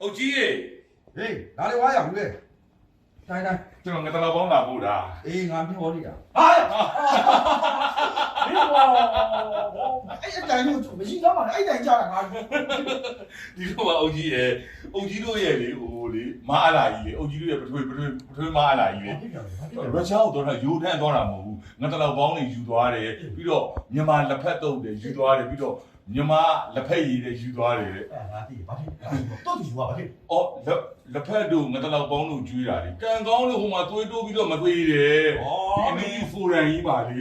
အုတ်ကြီးရေဟေးဒါလေးဝါရဘူးလေတိုင်းတိုင်းကျွန်တော်ငတလောက်ပေါင်းလာပို့တာအေးငါမျောနေတာဟာဒီဘောအဲ့အတိုင်းကိုမရှိတော့မှအဲ့တိုင်းကြာတာငါဒီလိုပါအုတ်ကြီးရေအုတ်ကြီးတို့ရဲ့လေဟို လေမအားလာကြီးလေအုတ်ကြီးတို့ရဲ့ပထွေပထွေပထွေမအားလာကြီးလေရုရှားကိုတော့ယူထမ်းသွားတာမဟုတ်ဘူးငတလောက်ပေါင်းနေယူသွားတယ်ပြီးတော့မြန်မာလက်ဖက်တုပ်တယ်ယူသွားတယ်ပြီးတော့မြန်မာလက်ဖက်ရည်တယ်ယူသွားတယ်တဲ့အဲ့ငါသိဘာဖြစ်တော့ဒီဘာဖြစ်အော်လက်လက်ဖက်တို့ငတလောက်ပေါင်းတို့ကျွေးတာလေကံကောင်းလို့ဟိုမှာသွေးတိုးပြီးတော့မသွေးတယ်ဩဒီမီဖိုရန်ကြီးပါလေ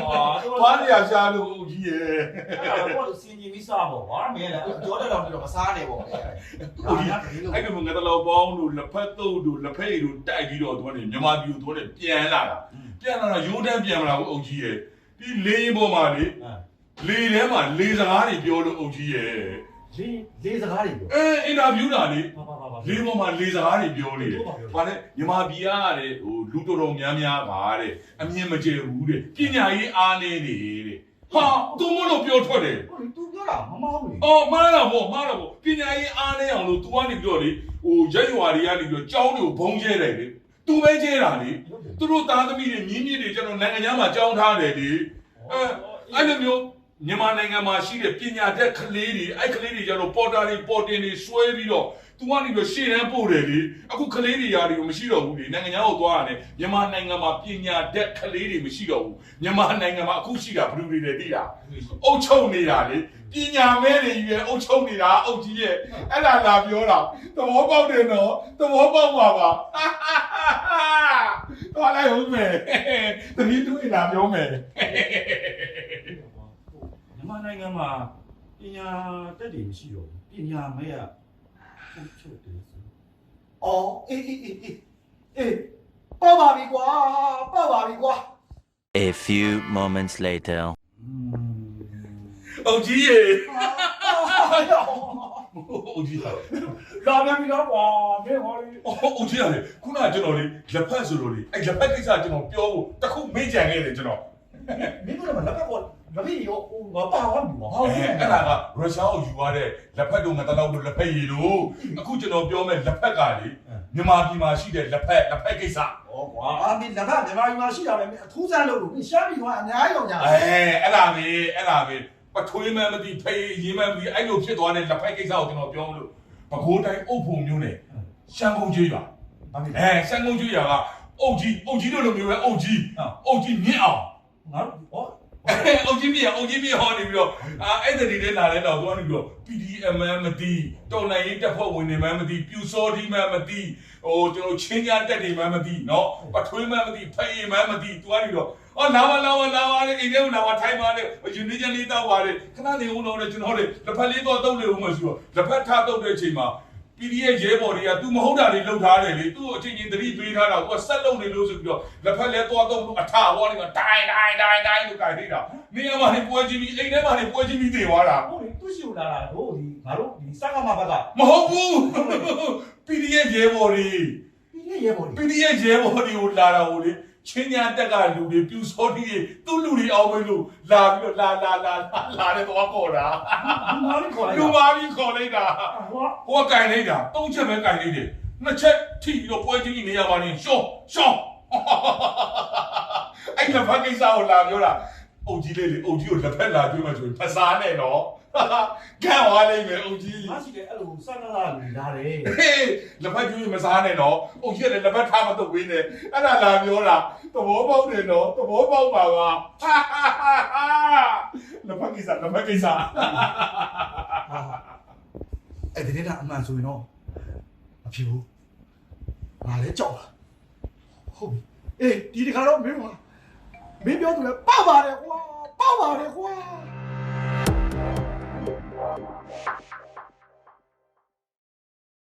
ဟာတော့ဘာနေရာရှာလို့အုတ်ကြီးရေအဲ့တော့စင်ကြီးမိစားပေါ့ဟာမင်းလည်းကြောတဲ့တော့တော့မစားနဲ့ပေါ့အဲ့ဒီမှာငတလောက်ပေါင်းတို့လက်ဖက်တုပ်တို့လက်ဖက်ရည်တို့တိုက်ပြီးတော့သူကနေမြန်မာပြည်ကိုသူကနေပြန်လာတာပြန်လာတာရိုးတန်းပြန်မလာဘူးအုတ်ကြီးရေဒီလေးပေါ်မှာလေလေထဲမှာလေစကားတွေပြောလို့အုတ်ကြီးရေလေးလေးစကားတွေပြောအဲအင်တာဗျူးတာလေပါပါပါပါလေးပေါ်မှာလေစကားတွေပြောနေတယ်ဘာလဲမြန်မာပြည်ကတဲ့ဟိုလူတော်တော်များများပါတဲ့အမြင်မကျဘူးတဲ့ပညာရေးအားနေတယ်တဲ့ဟာသူမလို့ပြောထွက်တယ်ဟိုသူပြောတာမမောင်းဘူးအော်မှားတာပေါ့မှားတာပေါ့ပညာရေးအားနေအောင်လို့ तू ကနေပြီးတော့လေ ဟိုရက်ရွာတွေကနေပြီးတော့ကြောင်းတွေကိုဘုံကျဲတယ်လေ तू ပဲကျဲတာလေသူတို့သားသမီးတွေမြင်းမြင့်တွေကျွန်တော်နိုင်ငံခြားမှာကြောင်းထားတယ်လေအဲအဲ့လိုမျိုး မြန်မာနိုင်ငံမှာရှိတဲ့ပညာတတ်ကလေးတွေအဲ့ကလေးတွေကျတော့ပေါ်တာတွေပေါ်တင်တွေဆွဲပြီးတော့ तू ကနေပြီးတော့ရှေ့တန်းပို့တယ်လေအခုကလေးတွေຢာတွေကိုမရှိတော့ဘူးလေနိုင်ငံခြားကိုသွားရတယ်မြန်မာနိုင်ငံမှာပညာတတ်ကလေးတွေမရှိတော့ဘူးမြန်မာနိုင်ငံမှာအခုရှိတာဘယ်လိုတွေလဲသိလားအုတ်ချုံနေတာလေပညာမဲတွေရွယ်အုတ်ချုံနေတာအုတ်ကြီးရဲ့အဲ့ဒါလာပြောတာသဘောပေါက်တယ်နော်သဘောပေါက်ပါပါတော်လိုက်ဟုတ်မယ်တတိတူလာပြောမယ်မြ န်မာနိုင်ငံမှာပညာတက်တွေမရှိတော့ဘူးပညာမဲ့ရဟုတ်ချုပ်တယ်ဆိုအော်အေးအေးအေးအေးအေးပေါ့ပါပြီကွာပေါ့ပါပြီကွာ A few moments later. အုတ်ကြီးရဲ့ဟာရောအုတ်ကြီးဟာလာပြန်ပြီတော့ကွာမင်းဟောလေအုတ်ကြီးရတယ်ခုနကကျွန်တော်လေလက်ဖက်ဆိုလို့လေအဲ့လက်ဖက်ကိစ္စကျွန်တော်ပြောဖို့တခုမေ့ကြံခဲ့တယ်ကျွန်တော် မင်းတို့ကလည်းလက်ကောလက်ပြီးရောဟိုဘာပါဝါပြီမဟုတ်အဲအဲ့ဒါကရုရှားကိုယူသွားတဲ့လက်ဖက်တို့ငါတလောက်တို့လက်ဖက်ရည်တို့အခုကျွန်တော်ပြောမဲ့လက်ဖက်ကလေမြန်မာပြည်မှာရှိတဲ့လက်ဖက်လက်ဖက်ကိစ္စဩကွာအာမင်းလက်ဖက်မြန်မာပြည်မှာရှိတာပဲမင်းအထူးဆန်းလို့လို့မင်းရှားပြီးတော့အများကြီးတော့ညာအဲအဲ့ဒါပဲအဲ့ဒါပဲပထွေးမှန်းမသိဖေးရေးမှန်းမသိအဲ့လိုဖြစ်သွားတဲ့လက်ဖက်ကိစ္စကိုကျွန်တော်ပြောမလို့ပဲခူးတိုင်းအုပ်ဖို့မျိုးနဲ့ရှမ်းကုန်းကျွေးပါဘာဖြစ်လဲအဲရှမ်းကုန်းကျွေးရကအုပ်ကြီးအုပ်ကြီးတို့လိုမျိုးပဲအုပ်ကြီးအုပ်ကြီးမြင့်အောင် ငါတို့ဟောအုတ်ကြီးပြေအုတ်ကြီးပြေဟောနေပြီးတော့အာအဲ့တတိလေးလာလဲတော့သူကနေပြီးတော့ PDM မသိတော်နိုင်ရေးတပ်ဖွဲ့ဝင်တွေမှမသိပြူစောဒီမှမသိဟိုကျွန်တော်ချင်းကြားတက်တွေမှမသိနော်ပထွေးမှမသိဖိအိမ်မှမသိသူကနေပြီးတော့အော်လာပါလာပါလာပါလေအိမ်ထဲကိုလာပါထိုင်ပါလေယူနေချင်လေးတောက်ပါလေခဏနေဦးတော့ကျွန်တော်လေတစ်ဖက်လေးတော့တုတ်လေဦးမရှိတော့တစ်ဖက်ထားတုတ်တဲ့အချိန်မှာ PDF ရဲဘော်တွေက तू မဟုတ်တာတွေလုပ်ထားတယ်လေသူ့ကိုအချင်းချင်းသတိပေးထားတာ तू ကဆက်လုပ်နေလို့ဆိုပြီးတော့လက်ဖက်လဲသွားတော့အထဟောနေကတိုင်းတိုင်းတိုင်းတိုင်းလို့ကြိုက်နေတာနေရာမှာနေပွဲချင်းပြီးအိမ်ထဲမှာနေပွဲချင်းပြီးတည်သွားတာဟိုလေသူ့ရှိလာတာတို့ဒီငါတို့ဒီစကားမဘက်ကမဟုတ်ဘူး PDF ရဲဘော်တွေဒီနေ့ရေပေါ်ဒီ PDF ရဲဘော်တွေကိုလာတာဟိုလေ ချင်းညာတက်ကလူတွေပြူစောတိတွေသူ့လူတွေအောင်မလို့လာပြီးတော့လာလာလာလာလာတဲ့သွားပေါ်တာငါတို့ခေါ်လိုက်လူတာမာပြီးခေါ်လိုက်တာဟောဟိုကကင်လိုက်တာသုံးချက်ပဲကင်လိုက်တယ်နှစ်ချက်ထိပြီးတော့ပွဲချင်းကြီးနေရပါနေရှော့ရှော့အဲ့လက်ဖက်ကိစ္စကိုလာပြောတာ အုတ်ကြီးလေးလေအုတ်ကြီးကိုလက်ဖက်လာပြောမှဆိုရင်ဖစားနဲ့နော်ကန်သွားလိမ့်မယ်အုတ်ကြီးငါရှိတယ်အဲ့လိုစကားလာလူလာတယ်ဟေးလက်ဖက်ကျွေးမစားနဲ့နော်အုတ်ကြီးကလည်းလက်ဖက်ထားမတော့ဝင်းနဲ့အဲ့ဒါလာပြောတာသဘောပေါက်တယ်နော်သဘောပေါက်ပါကလက်ဖက်ကိစ္စလက်ဖက်ကိစ္စအဲ့ဒီနေ့ကအမှန်ဆိုရင်တော့မဖြစ်ဘူးငါလည်းကြောက်တာဟုတ်ပြီအေးဒီတခါတော့မင်းက မင်းပြောသူလဲပောက်ပါတယ်ကွာပောက်ပါတယ်ကွာ